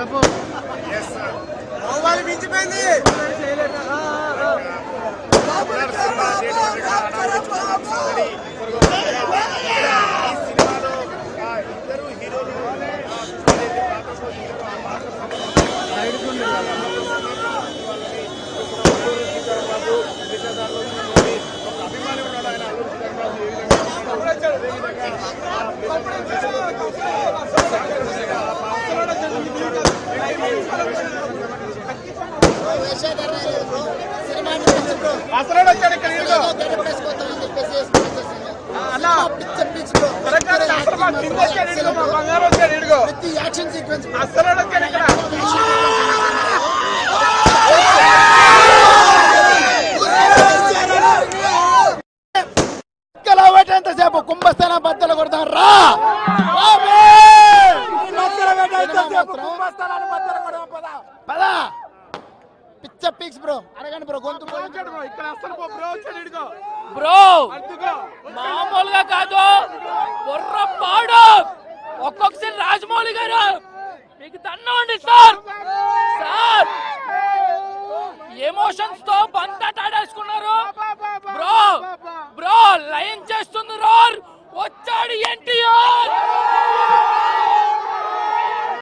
చెప్పు మించిపోయింది అభిమాని ఉన్నాడు ఆయన అల్లు సీతారామరాజు ఏ విధంగా అసలు వచ్చాడు ఇక్కడ ఇదిగో. అన్నా తెలంగాణ అసలు మా కింద వచ్చాడు ఇదిగో, మా బంగారం వచ్చాడు ఇదిగో. యాక్షన్ సీక్వెన్స్ అసలు వచ్చాడు ఇక్కడ ఎంతసేపు కుంభస్థాన బద్దలు కొడతాం రా పద బ్రో. అడగండి బ్రో గొంతు బ్రో మామూలుగా కాదు బుర్ర పాడు ఒక్కొక్కసారి రాజమౌళి గారు మీకు దండండి సార్. సార్. ఎమోషన్స్తో బంతాటాడేసుకున్నారు బ్రో బ్రో లైన్ చేస్తుంది రోర్. వచ్చాడు ఏంటి?